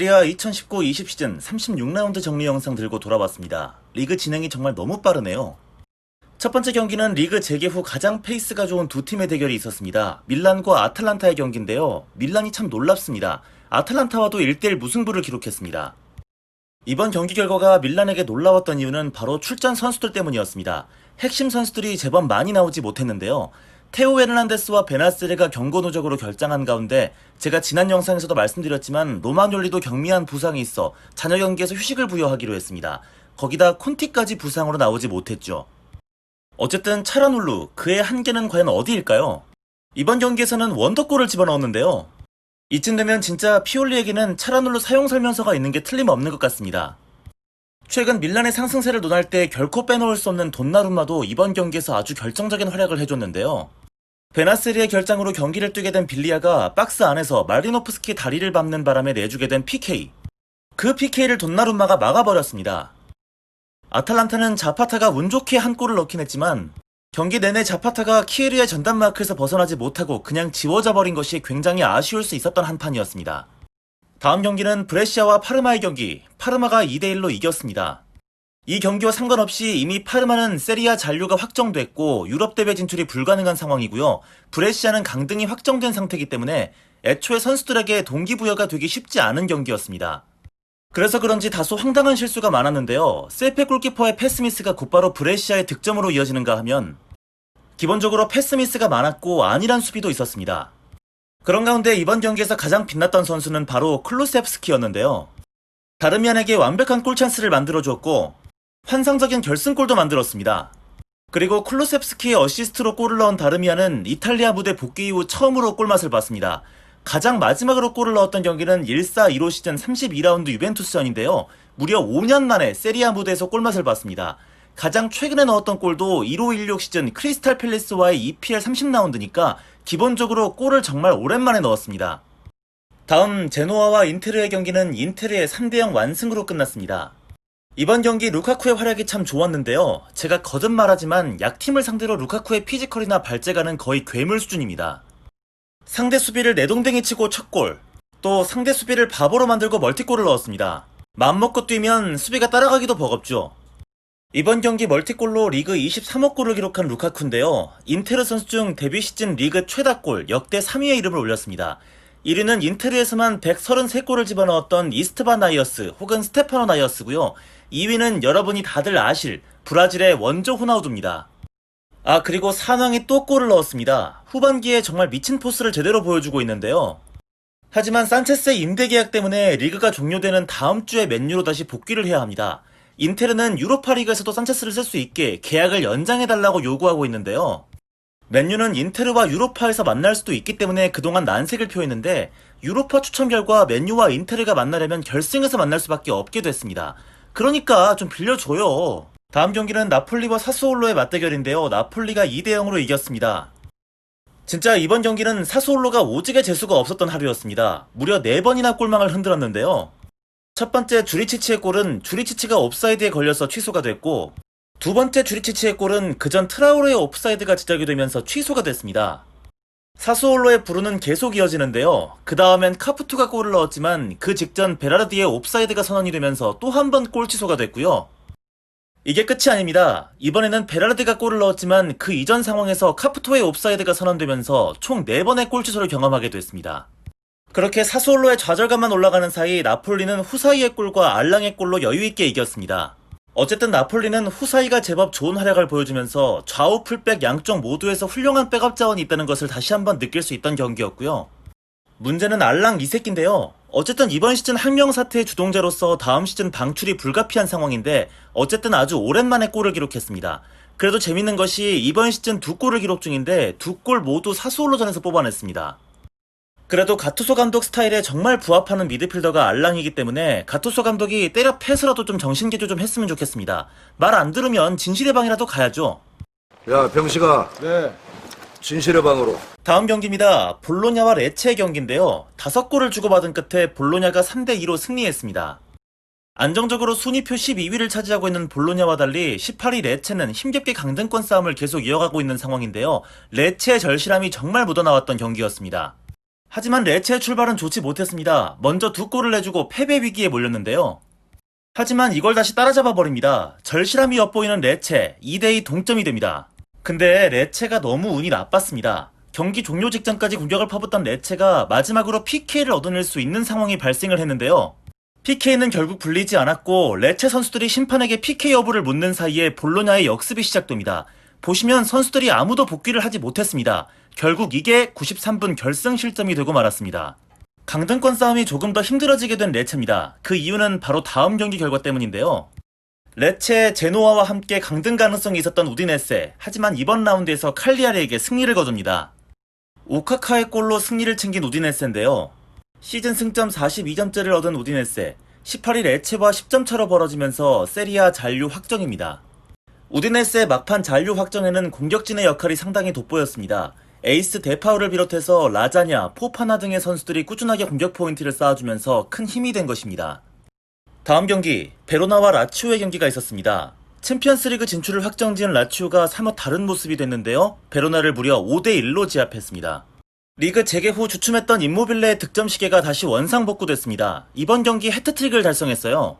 세리아 2019-20 시즌 36라운드 정리 영상 들고 돌아왔습니다. 리그 진행이 정말 너무 빠르네요. 첫 번째 경기는 리그 재개 후 가장 페이스가 좋은 두 팀의 대결이 있었습니다. 밀란과 아틀란타의 경기인데요. 밀란이 참 놀랍습니다. 아틀란타와도 1대1 무승부를 기록했습니다. 이번 경기 결과가 밀란에게 놀라웠던 이유는 바로 출전 선수들 때문이었습니다. 핵심 선수들이 제법 많이 나오지 못했는데요. 테오 헤르난데스와 베나스레가 경고 누적으로 결장한 가운데 제가 지난 영상에서도 말씀드렸지만 로마뇰리도 경미한 부상이 있어 잔여 경기에서 휴식을 부여하기로 했습니다. 거기다 콘티까지 부상으로 나오지 못했죠. 어쨌든 차라눌루 그의 한계는 과연 어디일까요? 이번 경기에서는 원더골을 집어넣었는데요. 이쯤 되면 진짜 피올리에게는 차라눌루 사용 설명서가 있는 게 틀림없는 것 같습니다. 최근 밀란의 상승세를 논할 때 결코 빼놓을 수 없는 돈나룸마도 이번 경기에서 아주 결정적인 활약을 해줬는데요. 베나스리의 결장으로 경기를 뛰게 된 빌리아가 박스 안에서 말리노프스키 다리를 밟는 바람에 내주게 된 PK. 그 PK를 돈나룸마가 막아버렸습니다. 아탈란타는 자파타가 운 좋게 한 골을 넣긴 했지만 경기 내내 자파타가 키에르의 전담 마크에서 벗어나지 못하고 그냥 지워져 버린 것이 굉장히 아쉬울 수 있었던 한 판이었습니다. 다음 경기는 브레시아와 파르마의 경기, 파르마가 2대1로 이겼습니다. 이 경기와 상관없이 이미 파르마는 세리아 잔류가 확정됐고 유럽 대회 진출이 불가능한 상황이고요. 브레시아는 강등이 확정된 상태이기 때문에 애초에 선수들에게 동기부여가 되기 쉽지 않은 경기였습니다. 그래서 그런지 다소 황당한 실수가 많았는데요. 세페 골키퍼의 패스미스가 곧바로 브레시아의 득점으로 이어지는가 하면 기본적으로 패스미스가 많았고 안일한 수비도 있었습니다. 그런 가운데 이번 경기에서 가장 빛났던 선수는 바로 클루셉스키였는데요. 다르미안에게 완벽한 골 찬스를 만들어주었고 환상적인 결승골도 만들었습니다. 그리고 클루셉스키의 어시스트로 골을 넣은 다르미안은 이탈리아 무대 복귀 이후 처음으로 골맛을 봤습니다. 가장 마지막으로 골을 넣었던 경기는 1-4-2로 시즌 32라운드 유벤투스전인데요. 무려 5년 만에 세리아 무대에서 골맛을 봤습니다. 가장 최근에 넣었던 골도 1516 시즌 크리스탈 팰리스와의 EPL 30라운드니까 기본적으로 골을 정말 오랜만에 넣었습니다. 다음 제노아와 인테르의 경기는 인테르의 3대0 완승으로 끝났습니다. 이번 경기 루카쿠의 활약이 참 좋았는데요. 제가 거듭 말하지만 약팀을 상대로 루카쿠의 피지컬이나 발재가는 거의 괴물 수준입니다. 상대 수비를 내동댕이 치고 첫 골, 또 상대 수비를 바보로 만들고 멀티골을 넣었습니다. 맘먹고 뛰면 수비가 따라가기도 버겁죠. 이번 경기 멀티골로 리그 23호 골을 기록한 루카쿠인데요. 인테르 선수 중 데뷔 시즌 리그 최다 골 역대 3위의 이름을 올렸습니다. 1위는 인테르에서만 133골을 집어넣었던 이스트바 나이어스 혹은 스테파노 나이어스고요. 2위는 여러분이 다들 아실 브라질의 원조 호나우두입니다. 아 그리고 산왕이 또 골을 넣었습니다. 후반기에 정말 미친 포스를 제대로 보여주고 있는데요. 하지만 산체스의 임대 계약 때문에 리그가 종료되는 다음 주에 맨유로 다시 복귀를 해야 합니다. 인테르는 유로파 리그에서도 산체스를 쓸 수 있게 계약을 연장해달라고 요구하고 있는데요. 맨유는 인테르와 유로파에서 만날 수도 있기 때문에 그동안 난색을 표했는데 유로파 추첨 결과 맨유와 인테르가 만나려면 결승에서 만날 수밖에 없게 됐습니다. 그러니까 좀 빌려줘요. 다음 경기는 나폴리와 사스올로의 맞대결인데요. 나폴리가 2대0으로 이겼습니다. 진짜 이번 경기는 사스올로가 오직의 재수가 없었던 하루였습니다. 무려 4번이나 골망을 흔들었는데요. 첫 번째 주리치치의 골은 주리치치가 옵사이드에 걸려서 취소가 됐고 두 번째 주리치치의 골은 그전 트라우레의 옵사이드가 지적이 되면서 취소가 됐습니다. 사스올로의 부르는 계속 이어지는데요. 그 다음엔 카프투가 골을 넣었지만 그 직전 베라르디의 옵사이드가 선언이 되면서 또 한 번 골 취소가 됐고요. 이게 끝이 아닙니다. 이번에는 베라르드가 골을 넣었지만 그 이전 상황에서 카프토의 옵사이드가 선언되면서 총 4번의 골 취소를 경험하게 됐습니다. 그렇게 사스올로의 좌절감만 올라가는 사이 나폴리는 후사이의 골과 알랑의 골로 여유있게 이겼습니다. 어쨌든 나폴리는 후사이가 제법 좋은 활약을 보여주면서 좌우 풀백 양쪽 모두에서 훌륭한 백업 자원이 있다는 것을 다시 한번 느낄 수 있던 경기였고요. 문제는 알랑 이 새끼인데요. 어쨌든 이번 시즌 항명 사태의 주동자로서 다음 시즌 방출이 불가피한 상황인데 어쨌든 아주 오랜만에 골을 기록했습니다. 그래도 재밌는 것이 이번 시즌 두 골을 기록 중인데 두 골 모두 사스올로전에서 뽑아냈습니다. 그래도 가투소 감독 스타일에 정말 부합하는 미드필더가 알랑이기 때문에 가투소 감독이 때려 패스라도 좀 정신개조 좀 했으면 좋겠습니다. 말 안 들으면 진실의 방이라도 가야죠. 야 병식아 네. 진실의 방으로 다음 경기입니다. 볼로냐와 레체의 경기인데요. 다섯 골을 주고받은 끝에 볼로냐가 3대2로 승리했습니다. 안정적으로 순위표 12위를 차지하고 있는 볼로냐와 달리 18위 레체는 힘겹게 강등권 싸움을 계속 이어가고 있는 상황인데요. 레체의 절실함이 정말 묻어나왔던 경기였습니다. 하지만 레체의 출발은 좋지 못했습니다. 먼저 두 골을 내주고 패배 위기에 몰렸는데요. 하지만 이걸 다시 따라잡아 버립니다. 절실함이 엿보이는 레체 2대2 동점이 됩니다. 근데 레체가 너무 운이 나빴습니다. 경기 종료 직전까지 공격을 퍼붓던 레체가 마지막으로 PK를 얻어낼 수 있는 상황이 발생을 했는데요. PK는 결국 불리지 않았고 레체 선수들이 심판에게 PK 여부를 묻는 사이에 볼로냐의 역습이 시작됩니다. 보시면 선수들이 아무도 복귀를 하지 못했습니다. 결국 이게 93분 결승 실점이 되고 말았습니다. 강등권 싸움이 조금 더 힘들어지게 된 레체입니다. 그 이유는 바로 다음 경기 결과 때문인데요. 레체, 제노아와 함께 강등 가능성이 있었던 우디네세, 하지만 이번 라운드에서 칼리아리에게 승리를 거둡니다. 오카카의 골로 승리를 챙긴 우디네세인데요. 시즌 승점 42점째를 얻은 우디네세, 18일 레체와 10점 차로 벌어지면서 세리아 잔류 확정입니다. 우디네스의 막판 잔류 확정에는 공격진의 역할이 상당히 돋보였습니다. 에이스 데파우를 비롯해서 라자냐, 포파나 등의 선수들이 꾸준하게 공격 포인트를 쌓아주면서 큰 힘이 된 것입니다. 다음 경기, 베로나와 라치오의 경기가 있었습니다. 챔피언스리그 진출을 확정지은 라치오가 사뭇 다른 모습이 됐는데요. 베로나를 무려 5대1로 제압했습니다. 리그 재개 후 주춤했던 임모빌레의 득점 시계가 다시 원상복구됐습니다. 이번 경기 해트트릭을 달성했어요.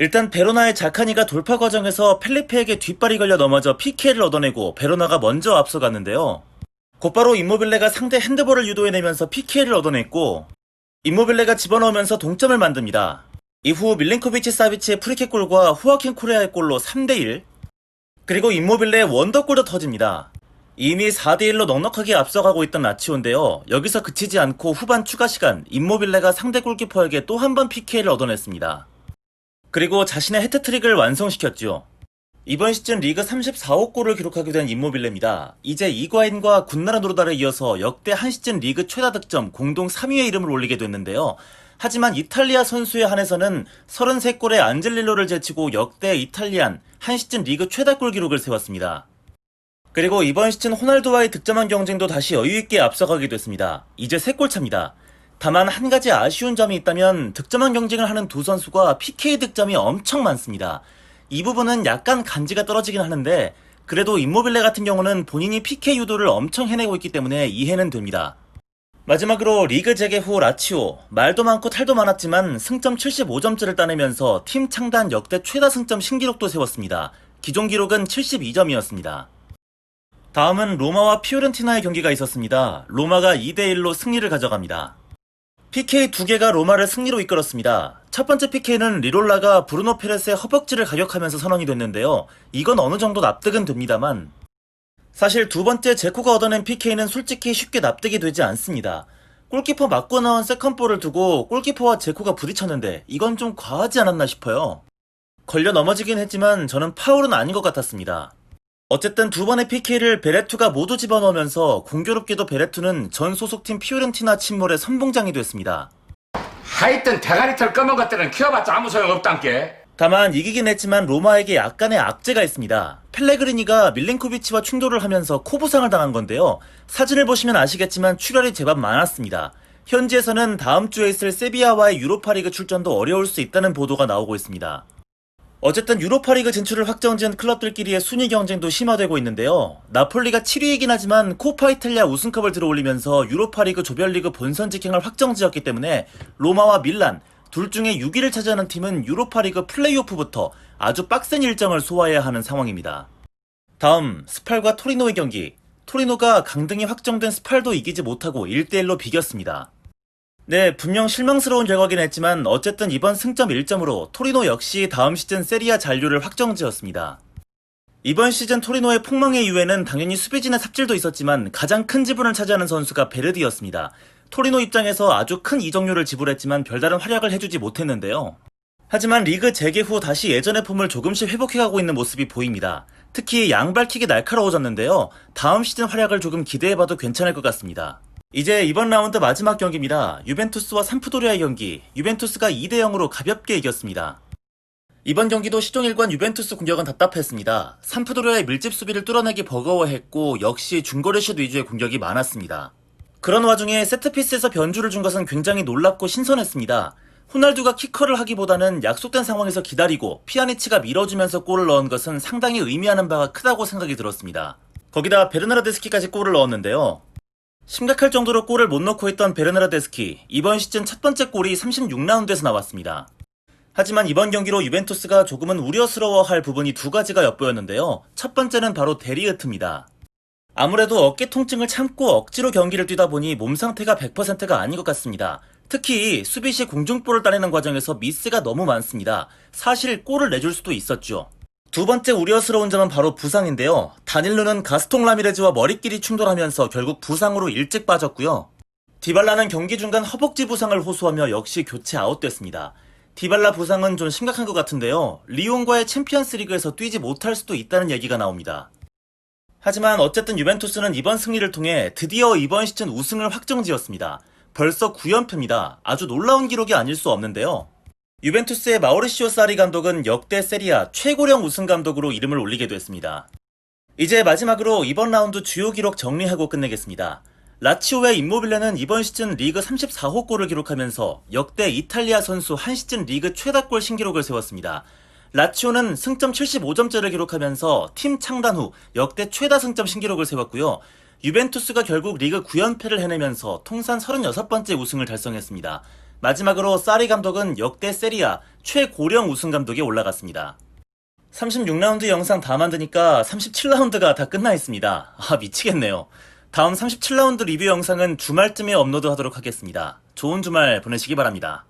일단 베로나의 자카니가 돌파 과정에서 펠리페에게 뒷발이 걸려 넘어져 PK를 얻어내고 베로나가 먼저 앞서갔는데요. 곧바로 임모빌레가 상대 핸드볼을 유도해내면서 PK를 얻어냈고 임모빌레가 집어넣으면서 동점을 만듭니다. 이후 밀린코비치 사비치의 프리킥골과 후아킨 코레아의 골로 3대1 그리고 임모빌레의 원더골도 터집니다. 이미 4대1로 넉넉하게 앞서가고 있던 라치오인데요. 여기서 그치지 않고 후반 추가 시간 임모빌레가 상대 골키퍼에게 또 한 번 PK를 얻어냈습니다. 그리고 자신의 해트트릭을 완성시켰죠. 이번 시즌 리그 34호 골을 기록하게 된 임모빌레입니다. 이제 이과인과 군나라 노르다를 이어서 역대 한 시즌 리그 최다 득점 공동 3위의 이름을 올리게 됐는데요. 하지만 이탈리아 선수에 한해서는 33골의 안젤릴로를 제치고 역대 이탈리안 한 시즌 리그 최다 골 기록을 세웠습니다. 그리고 이번 시즌 호날두와의 득점한 경쟁도 다시 여유있게 앞서가게 됐습니다. 이제 3골 차입니다. 다만 한 가지 아쉬운 점이 있다면 득점한 경쟁을 하는 두 선수가 PK 득점이 엄청 많습니다. 이 부분은 약간 간지가 떨어지긴 하는데 그래도 임모빌레 같은 경우는 본인이 PK 유도를 엄청 해내고 있기 때문에 이해는 됩니다. 마지막으로 리그 재개 후 라치오 말도 많고 탈도 많았지만 승점 75점째를 따내면서 팀 창단 역대 최다 승점 신기록도 세웠습니다. 기존 기록은 72점이었습니다. 다음은 로마와 피오렌티나의 경기가 있었습니다. 로마가 2대1로 승리를 가져갑니다. PK 두 개가 로마를 승리로 이끌었습니다. 첫 번째 PK는 리롤라가 브루노 페레스의 허벅지를 가격하면서 선언이 됐는데요. 이건 어느 정도 납득은 됩니다만 사실 두 번째 제코가 얻어낸 PK는 솔직히 쉽게 납득이 되지 않습니다. 골키퍼 맞고 나온 세컨볼을 두고 골키퍼와 제코가 부딪혔는데 이건 좀 과하지 않았나 싶어요. 걸려 넘어지긴 했지만 저는 파울은 아닌 것 같았습니다. 어쨌든 두 번의 PK를 베레투가 모두 집어넣으면서 공교롭게도 베레투는 전 소속팀 피오렌티나 침몰의 선봉장이 됐습니다. 하여튼 대가리 털 검은 것들은 키워봤자 아무 소용 없단께. 다만 이기긴 했지만 로마에게 약간의 악재가 있습니다. 펠레그리니가 밀린코비치와 충돌을 하면서 코 부상을 당한 건데요. 사진을 보시면 아시겠지만 출혈이 제법 많았습니다. 현지에서는 다음 주에 있을 세비야와의 유로파리그 출전도 어려울 수 있다는 보도가 나오고 있습니다. 어쨌든 유로파리그 진출을 확정지은 클럽들끼리의 순위 경쟁도 심화되고 있는데요. 나폴리가 7위이긴 하지만 코파 이탈리아 우승컵을 들어올리면서 유로파리그 조별리그 본선 직행을 확정지었기 때문에 로마와 밀란 둘 중에 6위를 차지하는 팀은 유로파리그 플레이오프부터 아주 빡센 일정을 소화해야 하는 상황입니다. 다음 스팔과 토리노의 경기. 토리노가 강등이 확정된 스팔도 이기지 못하고 1대1로 비겼습니다. 네, 분명 실망스러운 결과긴 했지만 어쨌든 이번 승점 1점으로 토리노 역시 다음 시즌 세리아 잔류를 확정지었습니다. 이번 시즌 토리노의 폭망의 이유에는 당연히 수비진의 삽질도 있었지만 가장 큰 지분을 차지하는 선수가 베르디였습니다. 토리노 입장에서 아주 큰 이적료를 지불했지만 별다른 활약을 해주지 못했는데요. 하지만 리그 재개 후 다시 예전의 폼을 조금씩 회복해가고 있는 모습이 보입니다. 특히 양발킥이 날카로워졌는데요. 다음 시즌 활약을 조금 기대해봐도 괜찮을 것 같습니다. 이제 이번 라운드 마지막 경기입니다. 유벤투스와 삼프도리아의 경기. 유벤투스가 2대0으로 가볍게 이겼습니다. 이번 경기도 시종일관 유벤투스 공격은 답답했습니다. 삼프도리아의 밀집 수비를 뚫어내기 버거워했고 역시 중거리 슛 위주의 공격이 많았습니다. 그런 와중에 세트피스에서 변주를 준 것은 굉장히 놀랍고 신선했습니다. 호날두가 키커를 하기보다는 약속된 상황에서 기다리고 피아니치가 밀어주면서 골을 넣은 것은 상당히 의미하는 바가 크다고 생각이 들었습니다. 거기다 베르나르데스키까지 골을 넣었는데요. 심각할 정도로 골을 못 넣고 있던 베르나르데스키 이번 시즌 첫 번째 골이 36라운드에서 나왔습니다. 하지만 이번 경기로 유벤투스가 조금은 우려스러워할 부분이 두 가지가 엿보였는데요. 첫 번째는 바로 데리으트입니다. 아무래도 어깨 통증을 참고 억지로 경기를 뛰다 보니 몸 상태가 100%가 아닌 것 같습니다. 특히 수비 시 공중볼을 따내는 과정에서 미스가 너무 많습니다. 사실 골을 내줄 수도 있었죠. 두 번째 우려스러운 점은 바로 부상인데요. 다닐루는 가스통 라미레즈와 머리끼리 충돌하면서 결국 부상으로 일찍 빠졌고요. 디발라는 경기 중간 허벅지 부상을 호소하며 역시 교체 아웃됐습니다. 디발라 부상은 좀 심각한 것 같은데요. 리옹과의 챔피언스 리그에서 뛰지 못할 수도 있다는 얘기가 나옵니다. 하지만 어쨌든 유벤투스는 이번 승리를 통해 드디어 이번 시즌 우승을 확정지었습니다. 벌써 9연패입니다. 아주 놀라운 기록이 아닐 수 없는데요. 유벤투스의 마우리시오 사리 감독은 역대 세리아 최고령 우승 감독으로 이름을 올리게 됐습니다. 이제 마지막으로 이번 라운드 주요 기록 정리하고 끝내겠습니다. 라치오의 임모빌레는 이번 시즌 리그 34호 골을 기록하면서 역대 이탈리아 선수 한 시즌 리그 최다골 신기록을 세웠습니다. 라치오는 승점 75점째를 기록하면서 팀 창단 후 역대 최다 승점 신기록을 세웠고요. 유벤투스가 결국 리그 9연패를 해내면서 통산 36번째 우승을 달성했습니다. 마지막으로 사리 감독은 역대 세리아 최고령 우승 감독에 올라갔습니다. 36라운드 영상 다 만드니까 37라운드가 다 끝나 있습니다. 아, 미치겠네요. 다음 37라운드 리뷰 영상은 주말쯤에 업로드 하도록 하겠습니다. 좋은 주말 보내시기 바랍니다.